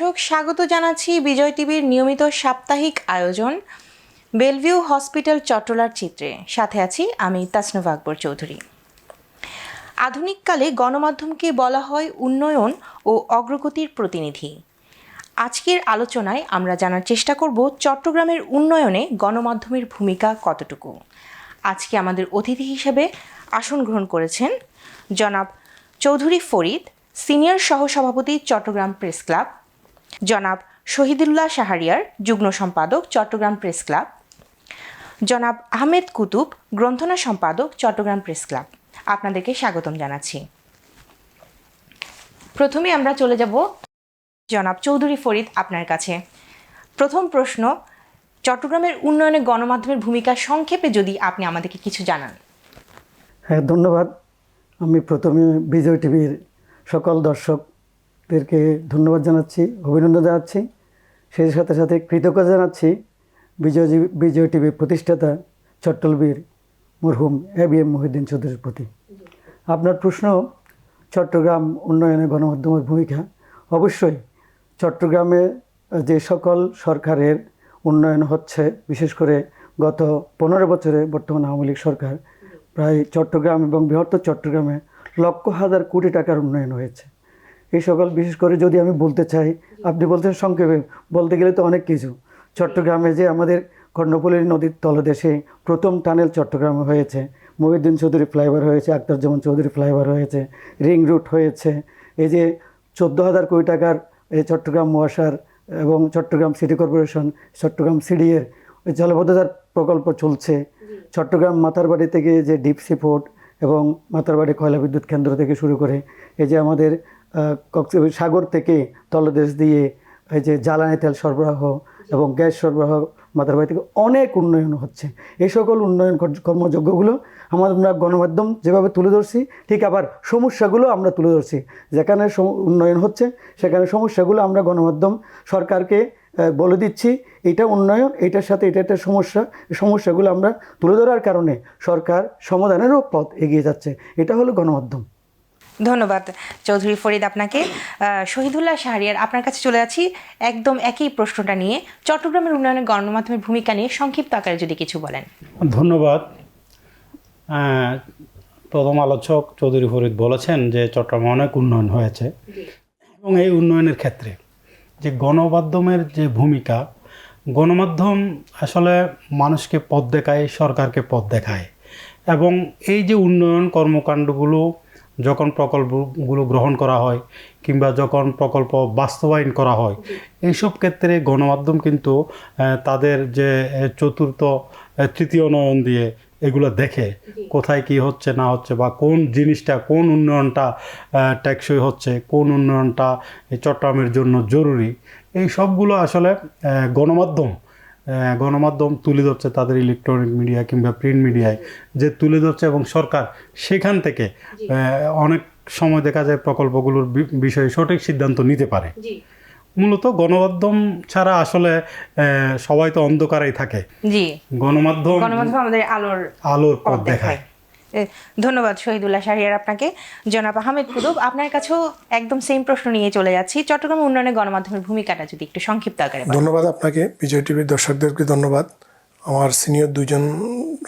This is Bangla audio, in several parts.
দর্শক, স্বাগত জানাচ্ছি বিজয় টিভির নিয়মিত সাপ্তাহিক আয়োজন, বেলভিউ হসপিটাল চট্টলার চিত্রে। সাথে আছি আমি তাসনভ আকবর চৌধুরী। আধুনিককালে গণমাধ্যমকে বলা হয় উন্নয়ন ও অগ্রগতির প্রতিনিধি। আজকের আলোচনায় আমরা জানার চেষ্টা করব চট্টগ্রামের উন্নয়নে গণমাধ্যমের ভূমিকা কতটুকু। আজকে আমাদের অতিথি হিসেবে আসন গ্রহণ করেছেন জনাব চৌধুরী ফরিদ, সিনিয়র সহসভাপতি চট্টগ্রাম প্রেস ক্লাব। জনাব শহীদুল্লাহ শাহরিয়ার, যুগ্ম সম্পাদক, চট্টগ্রাম প্রেস ক্লাব। জনাব আহমেদ কুতুব, গ্রন্থনা সম্পাদক, চট্টগ্রাম প্রেস ক্লাব। আপনাদেরকে স্বাগতম জানাচ্ছি। প্রথমে আমরা চলে যাব জনাব চৌধুরী ফরিদ আপনার কাছে। প্রথম প্রশ্ন, চট্টগ্রামের উন্নয়নে গণমাধ্যমের ভূমিকা সংক্ষেপে যদি আপনি আমাদেরকে কিছু জানান। হ্যাঁ ধন্যবাদ। আমি প্রথমে বিজয় টিভির সকল দর্শকদেরকে ধন্যবাদ জানাচ্ছি অভিনন্দন জানাচ্ছি সেই সাথে সাথে কৃতজ্ঞতা জানাচ্ছি বিজয় জি- বিজয় টিভির প্রতিষ্ঠাতা চট্টলবীর মরহুম এ বি এম মহিউদ্দিন চৌধুরীর প্রতি আপনার প্রশ্ন চট্টগ্রাম উন্নয়নে গণমাধ্যমের ভূমিকা অবশ্যই চট্টগ্রামে যে সকল সরকারের উন্নয়ন হচ্ছে বিশেষ করে গত পনেরো বছরে বর্তমান আওয়ামী লীগ সরকার প্রায় চট্টগ্রাম এবং বৃহত্তর চট্টগ্রামে লক্ষ হাজার কোটি টাকার উন্নয়ন হয়েছে এই সকল, বিশেষ করে যদি আমি বলতে চাই, আপনি বলছেন সংক্ষেপে, বলতে গেলে তো অনেক কিছু। চট্টগ্রামে যে আমাদের কর্ণফুলী নদীর তলদেশে প্রথম টানেল চট্টগ্রামে হয়েছে, মহিউদ্দিন চৌধুরী ফ্লাইওভার হয়েছে আক্তারুজ্জামান চৌধুরী ফ্লাইওভার হয়েছে, রিং রুট হয়েছে, এই যে চোদ্দ হাজার কোটি টাকার এই চট্টগ্রাম মহাসার এবং চট্টগ্রাম সিটি কর্পোরেশন, চট্টগ্রাম সিডিএর জলবদ্ধতার প্রকল্প চলছে। চট্টগ্রাম মাতারবাড়ি থেকে যে ডিপ সি পোর্ট এবং মাতারবাড়ি কয়লা বিদ্যুৎ কেন্দ্র থেকে শুরু করে, এই যে আমাদের সাগর থেকে তলদেশ দিয়ে এই যে জ্বালানি তেল সরবরাহ এবং গ্যাস সরবরাহ মাতারবাড়ি থেকে অনেক উন্নয়ন হচ্ছে। এই সকল উন্নয়ন কর্মযজ্ঞগুলো আমরা গণমাধ্যম যেভাবে তুলে ধরছি, ঠিক আবার সমস্যাগুলো আমরা তুলে ধরছি। যেখানে উন্নয়ন হচ্ছে, সেখানে সমস্যাগুলো আমরা গণমাধ্যম সরকারকে বলে দিচ্ছি, এটা উন্নয়ন, এটার সাথে এটা একটা সমস্যা সমস্যাগুলো আমরা তুলে ধরার কারণে সরকার সমাধানেরও পথ এগিয়ে যাচ্ছে। এটা হলো গণমাধ্যম। ধন্যবাদ, চৌধুরী ফরিদ আপনাকে। শহীদুল্লাহ শাহরিয়ার, আপনার কাছে চলে যাচ্ছি একদম একই প্রশ্নটা নিয়ে। চট্টগ্রামের উন্নয়নে গণমাধ্যমের ভূমিকা নিয়ে সংক্ষিপ্ত আকারে যদি কিছু বলেন। ধন্যবাদ। প্রথম আলোচক চৌধুরী ফরিদ বলেছেন যে চট্টগ্রামে অনেক উন্নয়ন হয়েছে। এবং এই উন্নয়নের ক্ষেত্রে যে গণমাধ্যমের যে ভূমিকা, গণমাধ্যম আসলে মানুষকে পথ দেখায়, সরকারকে পথ দেখায়। এবং এই যে উন্নয়ন কর্মকাণ্ডগুলো যখন প্রকল্পগুলো গ্রহণ করা হয় কিংবা যখন প্রকল্প বাস্তবায়ন করা হয় এইসব ক্ষেত্রে গণমাধ্যম কিন্তু তাদের যে চতুর্থ তৃতীয় নয়ন দিয়ে এগুলো দেখে কোথায় কি হচ্ছে না হচ্ছে বা কোন জিনিসটা কোন উন্নয়নটা আহ, টেকসই হচ্ছে কোন উন্নয়নটা চট্টগ্রামের জন্য জরুরি। এই সবগুলো আসলে গণমাধ্যম গণমাধ্যম তুলে ধরছে তাদের ইলেকট্রনিক মিডিয়া কিংবা প্রিন্ট মিডিয়ায় যে তুলে ধরছে এবং সরকার সেখান থেকে অনেক সময় দেখা যায় প্রকল্পগুলোর বিষয়ে সঠিক সিদ্ধান্ত নিতে পারে। মূলত গণমাধ্যম ছাড়া আসলে সবাই তো অন্ধকারেই থাকে। জি। গণমাধ্যম আমাদের আলোর আলোর পথ দেখায়। ধন্যবাদ শহীদুল্লাহ শাহরিয়ার আপনাকে। জনাব আহমেদ কুতুব, আপনার কাছেও একদম সেম প্রশ্ন নিয়ে চলে যাচ্ছি। চট্টগ্রাম উন্নয়নে গণমাধ্যমের ভূমিকাটা যদি একটু সংক্ষিপ্ত আকারে ধন্যবাদ আপনাকে। বিজয় টিভির দর্শকদেরকে ধন্যবাদ। আমার সিনিয়র দুজন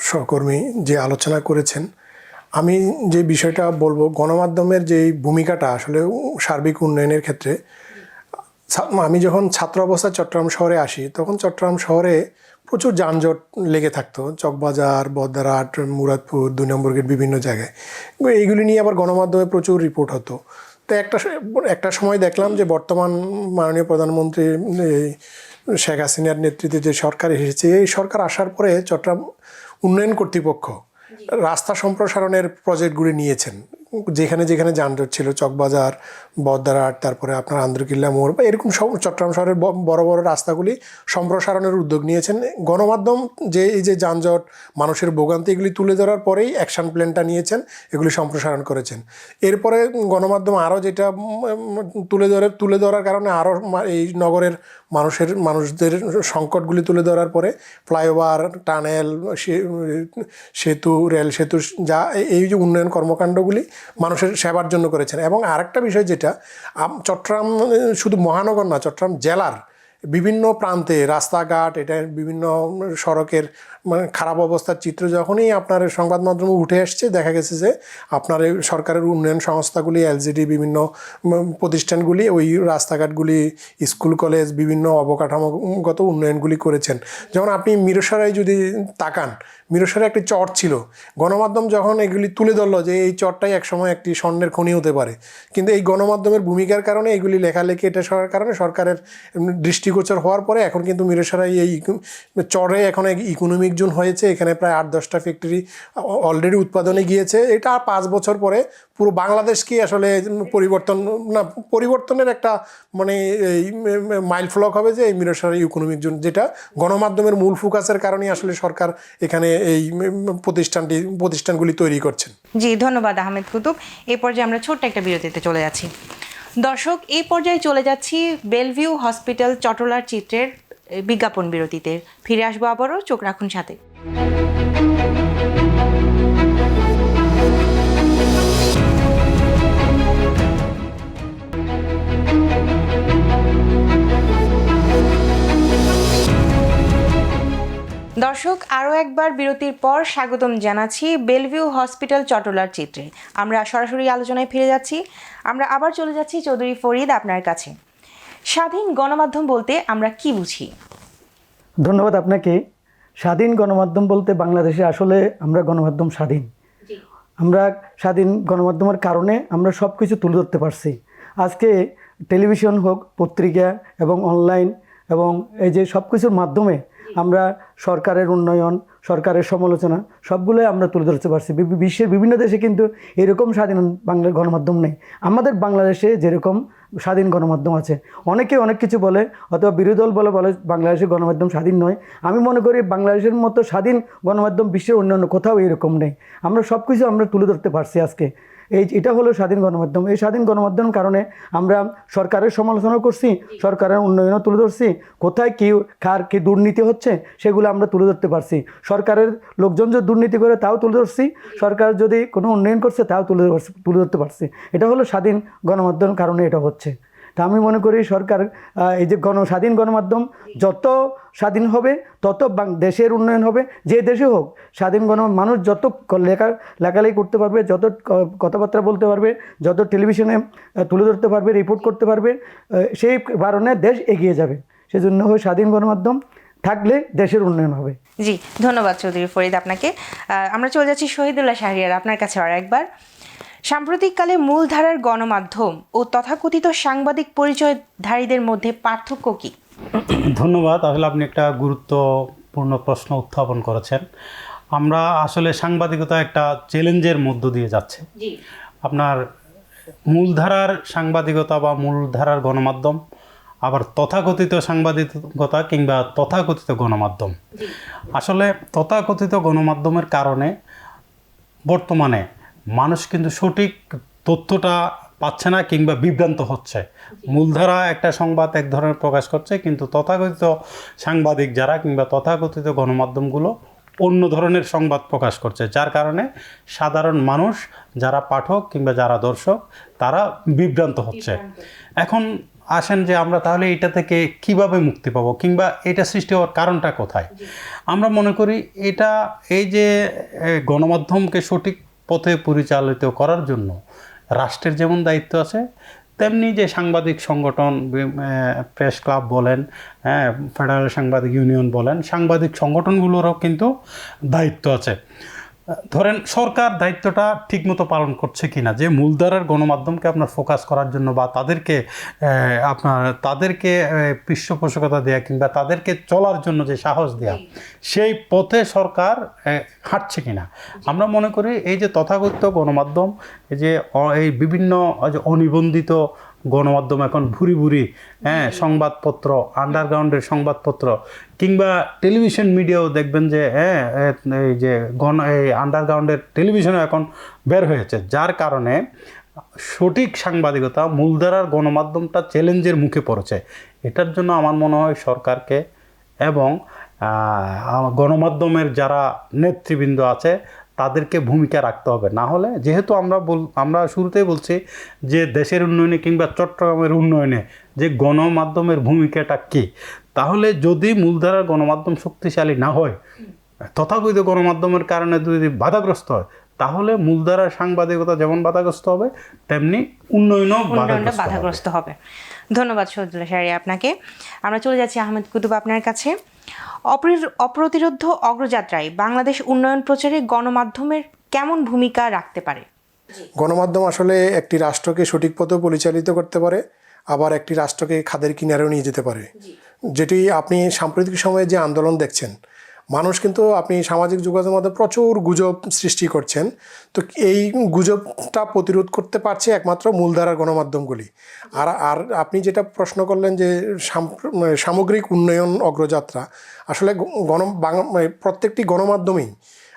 সহকর্মী যে আলোচনা করেছেন, আমি যে বিষয়টা বলব, গণমাধ্যমের যে ভূমিকাটা আসলে সার্বিক উন্নয়নের ক্ষেত্রে আমি যখন ছাত্র অবস্থায় চট্টগ্রাম শহরে আসি, তখন চট্টগ্রাম শহরে প্রচুর যানজট লেগে থাকতো। চকবাজার বদ্দারহাট মুরাদপুর দুই নম্বর গেট বিভিন্ন জায়গায়। এইগুলি নিয়ে আবার গণমাধ্যমে প্রচুর রিপোর্ট হতো। তো একটা একটা সময় দেখলাম যে বর্তমান মাননীয় প্রধানমন্ত্রী এই শেখ হাসিনার নেতৃত্বে যে সরকার এসেছে এই সরকার আসার পরে চট্টগ্রাম উন্নয়ন কর্তৃপক্ষ রাস্তা সম্প্রসারণের প্রজেক্টগুলি নিয়েছেন। যেখানে যেখানে যানজট ছিল, চকবাজার বদ্দারহাট তারপরে আপনার আন্দ্রকিল্লা মোড় বা এরকম সব চট্টগ্রাম শহরের বড় বড় রাস্তাগুলি সম্প্রসারণের উদ্যোগ নিয়েছেন। গণমাধ্যম যে, এই যে যানজট, মানুষের ভোগান্তি, এগুলি তুলে ধরার পরেই অ্যাকশন প্ল্যানটা নিয়েছেন, এগুলি সম্প্রসারণ করেছেন। এরপরে গণমাধ্যম আরও যেটা তুলে ধরে, তুলে ধরার কারণে আরও এই নগরের মানুষের, মানুষদের সংকটগুলি তুলে ধরার পরে ফ্লাইওভার, টানেল সেতু, রেল সেতু যা, এই যে উন্নয়ন কর্মকাণ্ডগুলি মানুষের সেবার জন্য করেছেন। এবং আরেকটা বিষয় যেটা চট্টগ্রাম শুধু মহানগর না, চট্টগ্রাম জেলার বিভিন্ন প্রান্তে রাস্তাঘাট, এটা বিভিন্ন সড়কের মানে খারাপ অবস্থার চিত্র যখনই আপনার সংবাদ মাধ্যমে উঠে আসছে দেখা গেছে যে আপনার সরকারের উন্নয়ন সংস্থাগুলি এলজিডি বিভিন্ন প্রতিষ্ঠানগুলি, ওই রাস্তাঘাটগুলি, স্কুল, কলেজ বিভিন্ন অবকাঠামোগত উন্নয়নগুলি করেছেন। যেমন আপনি মিরসরাই যদি তাকান মিরসরাই একটি চর ছিল। গণমাধ্যম যখন এগুলি তুলে ধরলো যে এই চরটাই একসময় একটি স্বর্ণের খনি হতে পারে, কিন্তু এই গণমাধ্যমের ভূমিকার কারণে এগুলি লেখালেখি এটা সরার কারণে সরকারের দৃষ্টিগোচর হওয়ার পরে এখন কিন্তু মিরসরাই এই চরে এখন ইকোনমিক জোন হয়েছে এখানে প্রায় আট দশটা ফ্যাক্টরি অলরেডি উৎপাদনে গিয়েছে। এটা পাঁচ বছর পরে পুরো বাংলাদেশকেই আসলে পরিবর্তন না পরিবর্তনের একটা মানে এই মাইল ফ্লক হবে যে এই মিরসরাই ইকোনমিক জোন যেটা গণমাধ্যমের মূল ফোকাসের কারণেই আসলে সরকার এখানে এই প্রতিষ্ঠানটি প্রতিষ্ঠানগুলি তৈরি করছেন। জি ধন্যবাদ আহমেদ কুতুব। এই পর্যায়ে আমরা ছোট্ট একটা বিরতিতে চলে যাচ্ছি। দর্শক এই পর্যায়ে চলে যাচ্ছি বেলভিউ হসপিটাল চটলার চিত্রের এ, বিজ্ঞাপন বিরতিতে। ফিরে আসব আবারও, চোখ রাখুন সাথে। দর্শক, আরও একবার বিরতির পর স্বাগতম জানাচ্ছি বেলভিউ হসপিটাল চটলার চিত্রে। আমরা সরাসরি আলোচনায় ফিরে যাচ্ছি। আমরা আবার চলে যাচ্ছি চৌধুরী ফরিদ আপনার কাছে। স্বাধীন গণমাধ্যম বলতে আমরা কি বুঝি? ধন্যবাদ আপনাকে। স্বাধীন গণমাধ্যম বলতে বাংলাদেশে আসলে আমরা গণমাধ্যম স্বাধীন। আমরা স্বাধীন গণমাধ্যমের কারণে আমরা সব কিছু তুলে ধরতে পারছি। আজকে টেলিভিশন হোক পত্রিকা এবং অনলাইন এবং এই যে সব কিছুর মাধ্যমে আমরা সরকারের উন্নয়ন, সরকারের সমালোচনা, সবগুলোই আমরা তুলে ধরতে পারছি। বিশ্বের বিভিন্ন দেশে কিন্তু এরকম স্বাধীন বাংলা গণমাধ্যম নেই। আমাদের বাংলাদেশে যেরকম স্বাধীন গণমাধ্যম আছে, অনেকে অনেক কিছু বলে, অথবা বিরোধী দল বলে বলে বাংলাদেশের গণমাধ্যম স্বাধীন নয়। আমি মনে করি বাংলাদেশের মতো স্বাধীন গণমাধ্যম বিশ্বের অন্যান্য কোথাও এরকম নেই। আমরা সব কিছু আমরা তুলে ধরতে পারছি আজকে। এই এটা হলো স্বাধীন গণমাধ্যম। এই স্বাধীন গণমাধ্যম কারণে আমরা সরকারের সমালোচনা করছি, সরকারের উন্নয়নও তুলে ধরছি। কোথায় কী, কার কী দুর্নীতি হচ্ছে, সেগুলো আমরা তুলে ধরতে পারছি। সরকারের লোকজন যদি দুর্নীতি করে তাও তুলে ধরছি, সরকার যদি কোনো উন্নয়ন করছে তাও তুলে তুলে ধরতে পারছি। এটা হলো স্বাধীন গণমাধ্যম কারণে এটা হচ্ছে। তা আমি মনে করি সরকার এই যে গণ, স্বাধীন গণমাধ্যম যত স্বাধীন হবে, তত দেশের উন্নয়ন হবে, যে দেশে হোক, স্বাধীন গণ মানুষ যত লেখা, লেখালেখি করতে পারবে, যত কথাবার্তা বলতে পারবে, যত টেলিভিশনে তুলে ধরতে পারবে রিপোর্ট করতে পারবে সেই কারণে দেশ এগিয়ে যাবে। সেজন্য স্বাধীন গণমাধ্যম থাকলে দেশের উন্নয়ন হবে। জি, ধন্যবাদ চৌধুরী ফরিদ আপনাকে। আমরা চলে যাচ্ছি শহীদুল্লাহ শাহরিয়ার, আপনার কাছে আর একবার সাম্প্রতিককালে মূলধারার গণমাধ্যম ও তথাকথিত সাংবাদিক পরিচয়ধারীদের মধ্যে পার্থক্য কি? ধন্যবাদ আসলে আপনি একটা গুরুত্বপূর্ণ প্রশ্ন উত্থাপন করেছেন। আমরা আসলে সাংবাদিকতা একটা চ্যালেঞ্জের মধ্য দিয়ে যাচ্ছে। আপনার মূলধারার সাংবাদিকতা বা মূলধারার গণমাধ্যম আবার তথাকথিত সাংবাদিকতা কিংবা তথাকথিত গণমাধ্যম। আসলে তথাকথিত গণমাধ্যমের কারণে বর্তমানে মানুষ কিন্তু সঠিক তথ্যটা পাচ্ছে না কিংবা বিভ্রান্ত হচ্ছে। মূলধারা একটা সংবাদ এক ধরনের প্রকাশ করছে কিন্তু তথাকথিত সাংবাদিক যারা কিংবা তথাকথিত গণমাধ্যমগুলো অন্য ধরনের সংবাদ প্রকাশ করছে যার কারণে সাধারণ মানুষ যারা পাঠক কিংবা যারা দর্শক তারা বিভ্রান্ত হচ্ছে। এখন আসেন যে আমরা তাহলে এটা থেকে কীভাবে মুক্তি পাবো কিংবা এটা সৃষ্টি হওয়ার কারণটা কোথায়? আমরা মনে করি এটা এই যে গণমাধ্যমকে সঠিক পথে পরিচালিত করার জন্য রাষ্ট্রের যেমন দায়িত্ব আছে, তেমনি যে সাংবাদিক সংগঠন প্রেস ক্লাব বলেন হ্যাঁ ফেডারেল সাংবাদিক ইউনিয়ন বলেন, সাংবাদিক সংগঠনগুলোরও কিন্তু দায়িত্ব আছে। ধরেন সরকার দায়িত্বটা ঠিকমতো পালন করছে কি না যে মূলধারার গণমাধ্যমকে আপনার ফোকাস করার জন্য বা তাদেরকে আপনার তাদেরকে পৃষ্ঠপোষকতা দেওয়া কিংবা তাদেরকে চলার জন্য যে সাহস দেওয়া সেই পথে সরকার আহ, কি না আমরা মনে করি এই যে তথাকথিত গণমাধ্যম এই যে এই বিভিন্ন যে অনিবন্ধিত গণমাধ্যম এখন ভুরি ভুরি হ্যাঁ সংবাদপত্র আন্ডারগ্রাউন্ডের সংবাদপত্র কিংবা টেলিভিশন মিডিয়াও দেখবেন যে হ্যাঁ এই যে গণ, এই আন্ডারগ্রাউন্ডের টেলিভিশনও এখন বের হয়েছে। যার কারণে সঠিক সাংবাদিকতা মূলধারার গণমাধ্যমটা চ্যালেঞ্জের মুখে পড়েছে। এটার জন্য আমার মনে হয় সরকারকে এবং গণমাধ্যমের যারা নেতৃবৃন্দ আছে, তাদেরকে ভূমিকা রাখতে হবে। না হলে, যেহেতু আমরা বল, আমরা শুরুতেই বলছি যে দেশের উন্নয়নে কিংবা চট্টগ্রামের উন্নয়নে যে গণমাধ্যমের ভূমিকাটা কী তাহলে যদি মূলধারার গণমাধ্যম শক্তিশালী না হয় তথাকথিত গণমাধ্যমের কারণে যদি বাধাগ্রস্ত হয় তাহলে মূলধারার সাংবাদিকতা যেমন বাধাগ্রস্ত হবে তেমনি উন্নয়নও উন্নয়নটা বাধাগ্রস্ত হবে। ধন্যবাদ সজুল্লা শাহরি আপনাকে। আমরা চলে যাচ্ছি আহমেদ কুতুব আপনার কাছে। অপ্রি- অপ্রতিরোধ্য অগ্রযাত্রায় বাংলাদেশ উন্নয়ন প্রচারে গণমাধ্যমের কেমন ভূমিকা রাখতে পারে? গণমাধ্যম আসলে একটি রাষ্ট্রকে সঠিক পথে পরিচালিত করতে পারে আবার একটি রাষ্ট্রকে খাদের কিনারেও নিয়ে যেতে পারে। যেটি আপনি সাম্প্রতিক সময়ে যে আন্দোলন দেখছেন, মানুষ কিন্তু আপনি সামাজিক যোগাযোগের মধ্যে প্রচুর গুজব সৃষ্টি করছেন। তো এই গুজবটা প্রতিরোধ করতে পারছে একমাত্র মূলধারার গণমাধ্যমগুলি। আর আর আপনি যেটা প্রশ্ন করলেন যে মানে সামগ্রিক উন্নয়ন অগ্রযাত্রা, আসলে গণ মানে প্রত্যেকটি গণমাধ্যমেই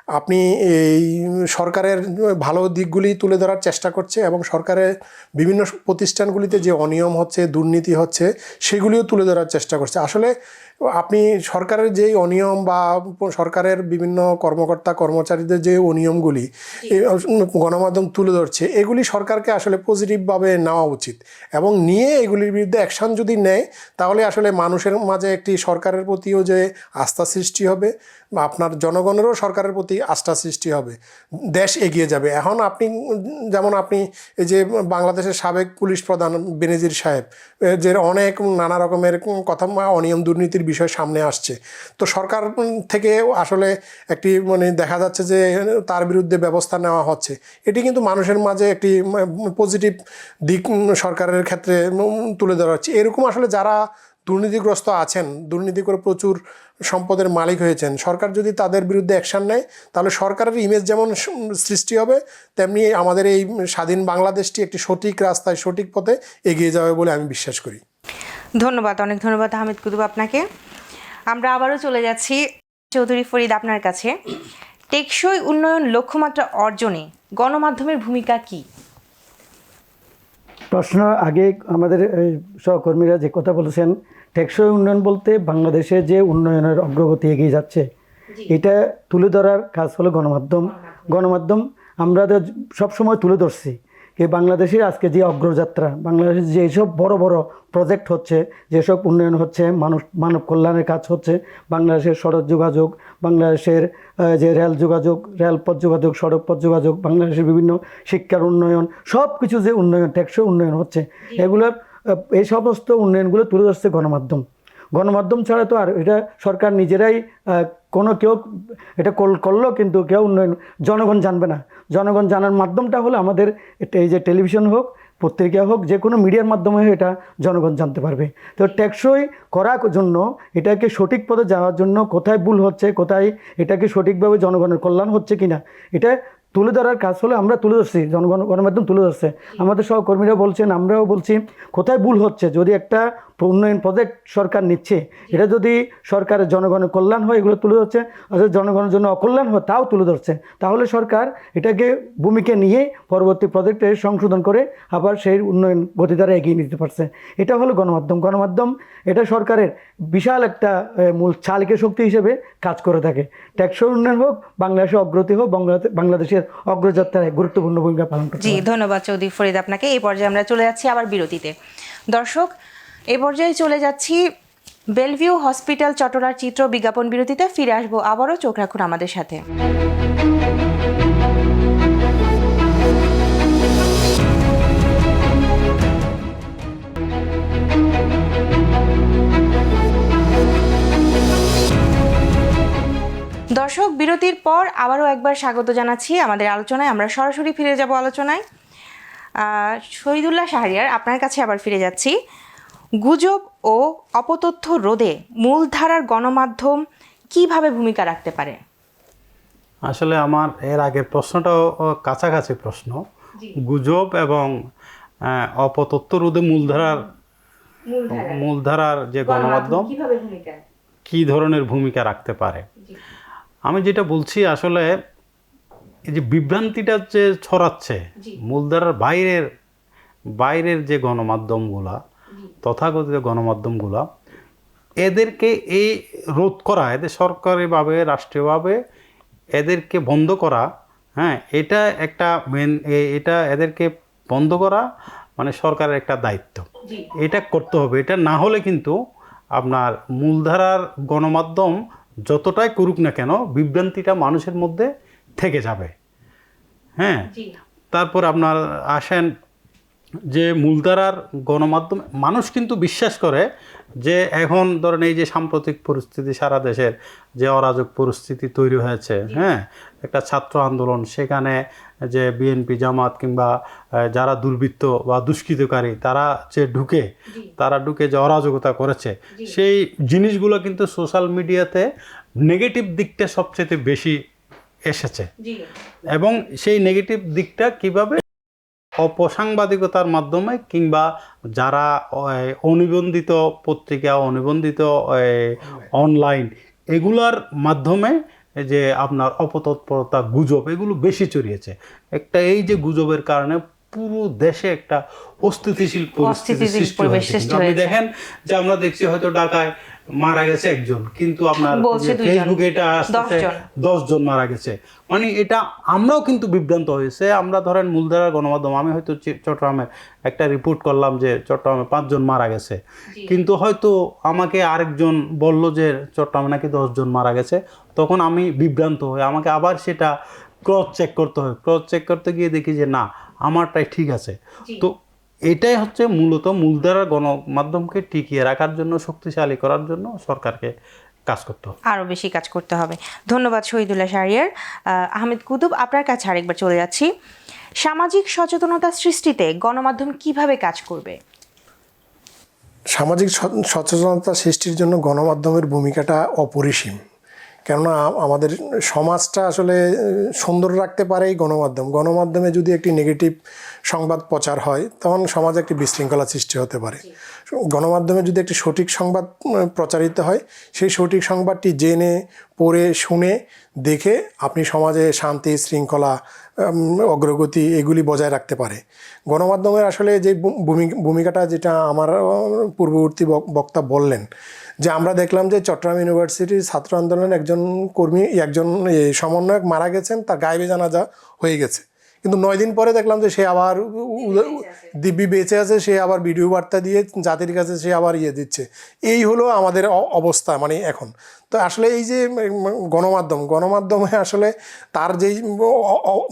আপনি এই সরকারের ভালো দিকগুলি তুলে ধরার চেষ্টা করছে এবং সরকারের বিভিন্ন প্রতিষ্ঠানগুলিতে যে অনিয়ম হচ্ছে, দুর্নীতি হচ্ছে, সেগুলিও তুলে ধরার চেষ্টা করছে। আসলে আপনি সরকারের যেই অনিয়ম বা সরকারের বিভিন্ন কর্মকর্তা কর্মচারীদের যে অনিয়মগুলি গণমাধ্যম তুলে ধরছে এগুলি সরকারকে আসলে পজিটিভভাবে নেওয়া উচিত এবং নিয়ে এগুলির বিরুদ্ধে অ্যাকশন যদি নেয় তাহলে আসলে মানুষের মাঝে একটি সরকারের প্রতিও যে আস্থা সৃষ্টি হবে বা আপনার জনগণেরও সরকারের প্রতি আস্থা সৃষ্টি হবে দেশ এগিয়ে যাবে। এখন আপনি যেমন আপনি এই যে বাংলাদেশের সাবেক পুলিশ প্রধান বেনজির সাহেব যে অনেক নানা রকমের কথা অনিয়ম দুর্নীতির বিষয় সামনে আসছে। তো সরকার থেকে আসলে একটি মানে দেখা যাচ্ছে যে তার বিরুদ্ধে ব্যবস্থা নেওয়া হচ্ছে। এটি কিন্তু মানুষের মাঝে একটি পজিটিভ দিক সরকারের ক্ষেত্রে তুলে ধরা হচ্ছে। এরকম আসলে যারা দুর্নীতিগ্রস্ত আছেন, দুর্নীতি করে প্রচুর সম্পদের মালিক হয়েছেন, সরকার যদি তাদের বিরুদ্ধে অ্যাকশন নেয়, তাহলে সরকারের ইমেজ যেমন সৃষ্টি হবে, তেমনি আমাদের এই স্বাধীন বাংলাদেশটি একটি সঠিক রাস্তায়, সঠিক পথে এগিয়ে যাবে বলে আমি বিশ্বাস করি। ধন্যবাদ অনেক ধন্যবাদ আহমেদ কুতুব আপনাকে। আমরা আবারও চলে যাচ্ছি চৌধুরী ফরিদ আপনার কাছে। টেকসই উন্নয়ন লক্ষ্যমাত্রা অর্জনে গণমাধ্যমের ভূমিকা কি? প্রশ্ন আগে আমাদের সহকর্মীরা যে কথা বলেছেন টেকসই উন্নয়ন বলতে বাংলাদেশে যে উন্নয়নের অগ্রগতি এগিয়ে যাচ্ছে এটা তুলে ধরার কাজ হলো গণমাধ্যম। গণমাধ্যম আমরা সবসময় তুলে ধরছি। যে বাংলাদেশের আজকে যে অগ্রযাত্রা বাংলাদেশের যেসব বড় বড় প্রজেক্ট হচ্ছে যেসব উন্নয়ন হচ্ছে মানুষ মানব কল্যাণের কাজ হচ্ছে বাংলাদেশের সড়ক যোগাযোগ বাংলাদেশের যে রেল যোগাযোগ রেলপথ যোগাযোগ সড়ক পথ যোগাযোগ বাংলাদেশের বিভিন্ন শিক্ষার উন্নয়ন সব কিছু যে উন্নয়ন টেকসই উন্নয়ন হচ্ছে এগুলোর এই সমস্ত উন্নয়নগুলো তুলে ধরছে গণমাধ্যম। গণমাধ্যম ছাড়া তো আর এটা সরকার নিজেরাই কোনো কেউ এটা করল কিন্তু কেউ উন্নয়ন, জনগণ জানবে না। জনগণ জানার মাধ্যমটা হলো আমাদের এই যে টেলিভিশন হোক, পত্রিকা হোক, যে কোনো মিডিয়ার মাধ্যমে এটা জনগণ জানতে পারবে। তো টেকসই করার জন্য এটাকে সঠিক পথে যাওয়ার জন্য কোথায় ভুল হচ্ছে, কোথায় এটাকে সঠিকভাবে জনগণের কল্যাণ হচ্ছে কিনা, এটা তুলে ধরার কাজ হলে আমরা তুলে ধরছি, জনগণ, গণমাধ্যম তুলে ধরছে। আমাদের সহকর্মীরা বলছেন, আমরাও বলছি, কোথায় ভুল হচ্ছে? যদি একটা উন্নয়ন প্রজেক্ট সরকার নিচ্ছে এটা যদি সরকারের জনগণের কল্যাণ হয় এগুলো তুলে ধরছে অর্থাৎ জনগণের জন্য অকল্যাণ হয় তাও তুলে ধরছে। তাহলে সরকার এটাকে ভূমিকা নিয়ে পরবর্তী প্রজেক্টে সংশোধন করে আবার সেই উন্নয়ন গতিধারা এগিয়ে নিতে পারছে। এটা হলো গণমাধ্যম। গণমাধ্যম এটা সরকারের বিশাল একটা মূল চালিকা শক্তি হিসেবে কাজ করে থাকে। টেকসই উন্নয়ন হোক বাংলাদেশের অগ্রতি হোক বাংলাদেশ বাংলাদেশের অগ্রযাত্রায় গুরুত্বপূর্ণ ভূমিকা পালন করতে জি ধন্যবাদ চৌধুরী ফরিদ আপনাকে। এই পর্যায়ে আমরা চলে যাচ্ছি আবার বিরতিতে। দর্শক এই পর্যায়ে চলে যাচ্ছি বেলভিউ হসপিটাল চট্টলার চিত্র বিজ্ঞাপন বিরতিতে। ফিরে আসব আবারও, চোখ রাখুন আমাদের সাথে। দর্শক, বিরতির পর আবারও একবার স্বাগত জানাচ্ছি আমাদের আলোচনায়। আমরা সরাসরি ফিরে যাব আলোচনায়। শহীদুল্লাহ শাহরিয়ার, আপনার কাছে আবার ফিরে যাচ্ছি। গুজব ও অপতথ্য রোধে মূলধারার গণমাধ্যম কীভাবে ভূমিকা রাখতে পারে? আসলে আমার এর আগের প্রশ্নটাও কাছাকাছি প্রশ্ন। গুজব এবং অপতথ্য রোধে মূলধারার মূলধারার যে গণমাধ্যম কী ধরনের ভূমিকা রাখতে পারে? আমি যেটা বলছি আসলে এই যে বিভ্রান্তিটা যে ছড়াচ্ছে মূলধারার বাইরের বাইরের যে গণমাধ্যমগুলা তথাকথিত গণমাধ্যমগুলা এদেরকে এই রোধ করা এদের সরকারিভাবে রাষ্ট্রীয়ভাবে এদেরকে বন্ধ করা হ্যাঁ এটা একটা মেন এটা এদেরকে বন্ধ করা মানে সরকারের একটা দায়িত্ব। এটা করতে হবে। এটা না হলে কিন্তু আপনার মূলধারার গণমাধ্যম যতটাই করুক না কেন বিভ্রান্তিটা মানুষের মধ্যে থেকে যাবে। হ্যাঁ? তারপর আপনার আসেন যে মূলধারার গণমাধ্যম মানুষ কিন্তু বিশ্বাস করে যে এখন ধরেন এই যে সাম্প্রতিক পরিস্থিতি সারা দেশের যে অরাজক পরিস্থিতি তৈরি হয়েছে হ্যাঁ? একটা ছাত্র আন্দোলন সেখানে যে বিএনপি জামাত কিংবা যারা দুর্বৃত্ত বা দুষ্কৃতকারী তারা যে ঢুকে তারা ঢুকে যে অরাজকতা করেছে সেই জিনিসগুলো কিন্তু সোশ্যাল মিডিয়াতে নেগেটিভ দিকটা সবচেয়ে বেশি এসেছে। এবং সেই নেগেটিভ দিকটা কীভাবে অপসাংবাদিকতার মাধ্যমে কিংবা যারা অনিবন্ধিত পত্রিকা অনিবন্ধিত অনলাইন এগুলার মাধ্যমে যে আপনার অপতৎপরতা গুজব এগুলো বেশি ছড়িয়েছে। একটা এই যে গুজবের কারণে পুরো দেশে একটা অস্থিতিশীল পরিস্থিতি সৃষ্টি হয়েছে আপনি দেখেন যে আমরা দেখছি হয়তো ঢাকায় মারা গেছে একজন কিন্তু আপনার ফেসবুকে এটা আসতেছে জন মারা গেছে। মানে এটা আমরাও কিন্তু বিভ্রান্ত হয়েছে। আমরা ধরেন মূলধারার গণমাধ্যম আমি হয়তো চি- চট্টগ্রামের একটা রিপোর্ট করলাম যে চট্টগ্রামে পাঁচজন মারা গেছে। কিন্তু হয়তো আমাকে আরেকজন বলল যে চট্টগ্রামে নাকি দশজন মারা গেছে তখন আমি বিভ্রান্ত হই। আমাকে আবার সেটা ক্রস চেক করতে হয়। ক্রস চেক করতে গিয়ে দেখি যে না আমারটাই ঠিক আছে। তো এটাই হচ্ছে মূলত মূলধারার গণমাধ্যমকে টিকিয়ে রাখার জন্য শক্তিশালী করার জন্য সরকারকে কাজ করতে হবে। আরও বেশি কাজ করতে হবে। ধন্যবাদ শহীদুল্লাহ শাহরিয়ার। আহমেদ কুতুব আপনার কাছে আরেকবার চলে যাচ্ছি। সামাজিক সচেতনতা সৃষ্টিতে গণমাধ্যম কীভাবে কাজ করবে? সামাজিক সচেতনতা সৃষ্টির জন্য গণমাধ্যমের ভূমিকাটা অপরিসীম। কেননা আমাদের সমাজটা আসলে সুন্দর রাখতে পারে এই গণমাধ্যম। গণমাধ্যমে যদি একটি নেগেটিভ সংবাদ প্রচার হয় তখন সমাজে একটি বিশৃঙ্খলা সৃষ্টি হতে পারে। গণমাধ্যমে যদি একটি সঠিক সংবাদ প্রচারিত হয় সেই সঠিক সংবাদটি জেনে পড়ে শুনে দেখে আপনি সমাজে শান্তি শৃঙ্খলা অগ্রগতি এগুলি বজায় রাখতে পারে। গণমাধ্যমের আসলে যে ভূমি- ভূমিকাটা যেটা আমার পূর্ববর্তী বক- বক্তা বললেন, যে আমরা দেখলাম যে চট্টগ্রাম ইউনিভার্সিটির ছাত্র আন্দোলনের একজন কর্মী, একজন সমন্বয়ক মারা গেছেন, তার গায়েবে জানাজা হয়ে গেছে। কিন্তু নয় দিন পরে দেখলাম যে সে আবার দিব্যি বেঁচে আছে সে আবার ভিডিও বার্তা দিয়ে জাতির কাছে সে আবার ইয়ে দিচ্ছে। এই হলো আমাদের অবস্থা মানে এখন। তো আসলে এই যে গণমাধ্যম গণমাধ্যমে আসলে তার যেই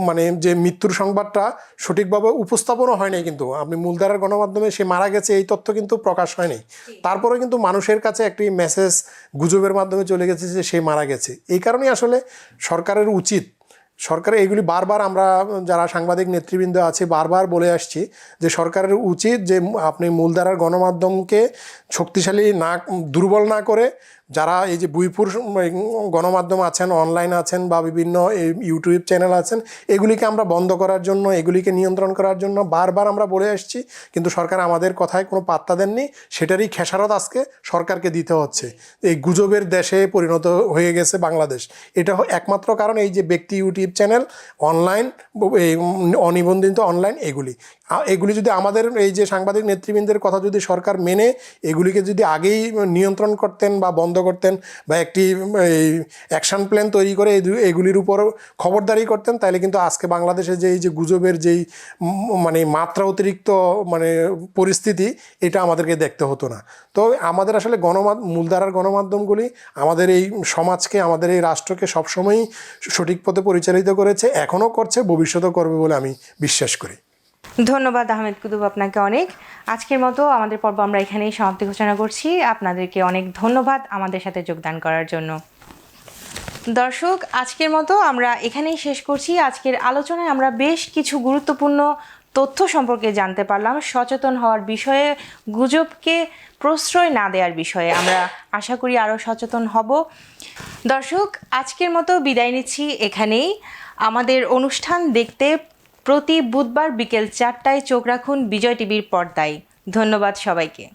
মানে যে মৃত্যুর সংবাদটা সঠিকভাবে উপস্থাপনও হয় নাই কিন্তু। আপনি মূলধারার গণমাধ্যমে সে মারা গেছে এই তথ্য কিন্তু প্রকাশ হয়নি তারপরে কিন্তু মানুষের কাছে একটি মেসেজ গুজবের মাধ্যমে চলে গেছে যে সে মারা গেছে। এই কারণেই আসলে সরকারের উচিত সরকারের এগুলি বারবার আমরা, যারা সাংবাদিক নেতৃবৃন্দ আছে, বারবার বলে আসছি যে সরকারের উচিত যে আপনি মূলধারার গণমাধ্যমকে শক্তিশালী না, দুর্বল না করে যারা এই যে বুইপুর গণমাধ্যম আছেন অনলাইন আছেন বা বিভিন্ন ইউটিউব চ্যানেল আছেন, এগুলিকে আমরা বন্ধ করার জন্য, এগুলিকে নিয়ন্ত্রণ করার জন্য বারবার আমরা বলে আসছি। কিন্তু সরকার আমাদের কথায় কোনো পাত্তা দেননি। সেটারই খেসারত আজকে সরকারকে দিতে হচ্ছে। এই গুজবের দেশে পরিণত হয়ে গেছে বাংলাদেশ। এটা একমাত্র কারণ এই যে ব্যক্তি ইউটিউব চ্যানেল অনলাইন অনিবন্ধিত অনলাইন এগুলি। এগুলি যদি আমাদের এই যে সাংবাদিক নেতৃবৃন্দের কথা যদি সরকার মেনে, এগুলিকে যদি আগেই নিয়ন্ত্রণ করতেন বা বন্ধ করতেন বা একটি, এই অ্যাকশন প্ল্যান তৈরি করে এগুলির উপর খবরদারি করতেন তাহলে কিন্তু আজকে বাংলাদেশে যে এই যে গুজবের যেই মানে মাত্রা অতিরিক্ত মানে পরিস্থিতি, এটা আমাদেরকে দেখতে হতো না। তো আমাদের আসলে গণমাধ্যম মূলধারার গণমাধ্যমগুলি আমাদের এই সমাজকে, আমাদের এই রাষ্ট্রকে সবসময়ই সঠিক পথে পরিচালিত করেছে, এখনও করছে, ভবিষ্যতেও করবে বলে আমি বিশ্বাস করি। ধন্যবাদ আহমেদ কুতুব আপনাকে অনেক। আজকের মতো আমাদের পর্ব আমরা এখানেই সমাপ্তি ঘোষণা করছি। আপনাদেরকে অনেক ধন্যবাদ আমাদের সাথে যোগদান করার জন্য। দর্শক, আজকের মতো আমরা এখানেই শেষ করছি। আজকের আলোচনায় আমরা বেশ কিছু গুরুত্বপূর্ণ তথ্য সম্পর্কে জানতে পারলাম। সচেতন হওয়ার বিষয়ে, গুজবকে প্রশ্রয় না দেওয়ার বিষয়ে আমরা আশা করি আরও সচেতন হব। দর্শক, আজকের মতো বিদায় নিচ্ছি এখানেই। আমাদের অনুষ্ঠান দেখতে প্রতি বুধবার বিকেল চারটায় চোখ রাখুন বিজয় টিভির পর্দায়। ধন্যবাদ সবাইকে।